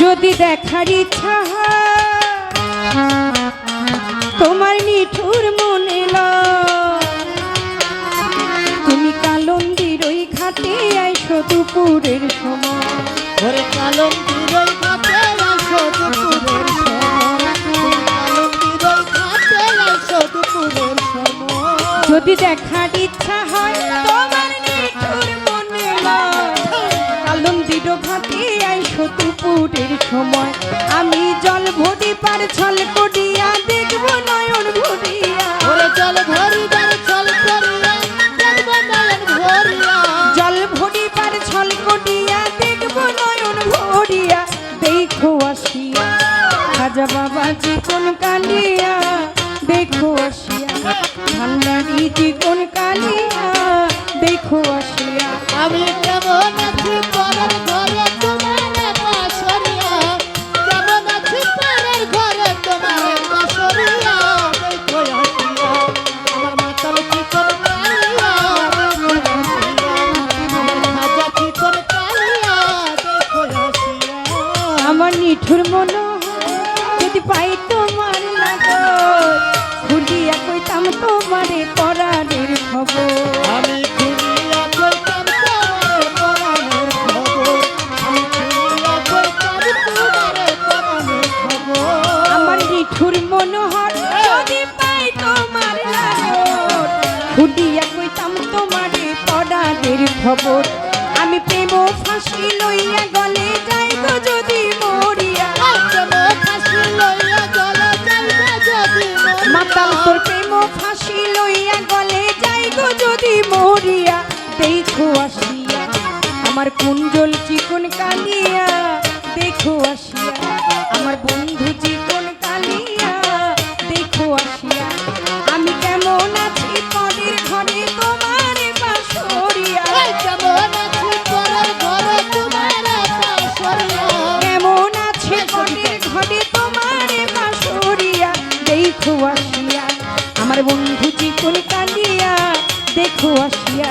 যদি দেখার ইচ্ছা হয়, তোমার নিঠুর মনে। তুমি কালন্দির ওই ঘাটে আইসো দুপুরের সময়। ঘাটে দুপুরের সময়। যদি দেখার ইচ্ছা হয় ঘাটে আইসো দুপুরের সময়। আমি জল ভরি পার ছল করিয়া দেখব নয়ন ভরিয়া। ওরে চল ভরিবার চল করিয়া দেখব নয়ন ভরিয়া। জল ভরি পার ছল করিয়া দেখব নয়ন ভরিয়া। দেখো আসিয়া খাজা বাবা চিকন কালিয়া নিঠুর মন যদি পাই তোমার লাগর কইতাম তোমারে পরাণের খবর। আমি খুলিয়া কইতাম তোমার পরাণের খবর। আমি খুলিয়া কইতাম তোমার পরাণের খবর। আমার নিঠুর মনোহর যদি পাই তোমার লাগর ভুলিয়া কইতাম তোমারে পরাণের খবর। আমি প্রেম ফাঁসি লইয়া গলে যাই গো যদি মরিয়া দেখো আসিয়া আমার কুঞ্জল চিকন কালিয়া। দেখো আসিয়া আমার বন্ধু চিকন কালিয়া। দেখো আসিয়া আমি কেমন আছি পরের ঘরে তোমার বাসরিয়া। কেমন আছে পরের ঘরে তোমার বাসরিয়া। দেখো আসিয়া আমার বন্ধু চিকন কালিয়া। দেখো আসিয়া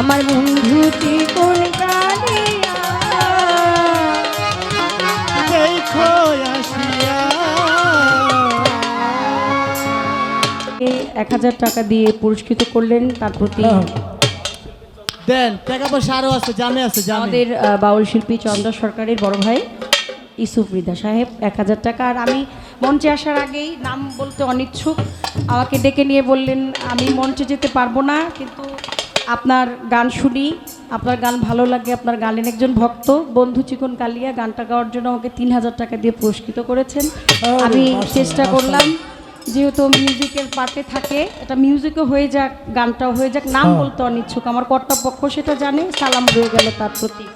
আমার বন্ধু চিকন কালিয়া এক হাজার টাকা দিয়ে পুরস্কৃত করলেন তার প্রতি দেন টাকা পয়সা আরও আছে জানে আছে আমাদের বাউল শিল্পী চন্দ্র সরকারের বড় ভাই ইসুফ রিদা সাহেব এক হাজার টাকা। আর আমি মঞ্চে আসার আগেই নাম বলতে অনিচ্ছুক আমাকে ডেকে নিয়ে বললেন আমি মঞ্চে যেতে পারব না কিন্তু আপনার গান শুনি আপনার গান ভালো লাগে আপনার গানের একজন ভক্ত বন্ধু চিকন কালিয়া গানটা গাওয়ার জন্য আমাকে তিন হাজার টাকা দিয়ে পুরস্কৃত করেছেন। আমি চেষ্টা করলাম যেহেতু মিউজিকের পার্টে থাকে এটা মিউজিকও হয়ে যাক গানটাও হয়ে যাক নাম বলতে অনিচ্ছুক আমার কর্তাপক্ষ সেটা জানে সালাম রয়ে গেল তার প্রতি।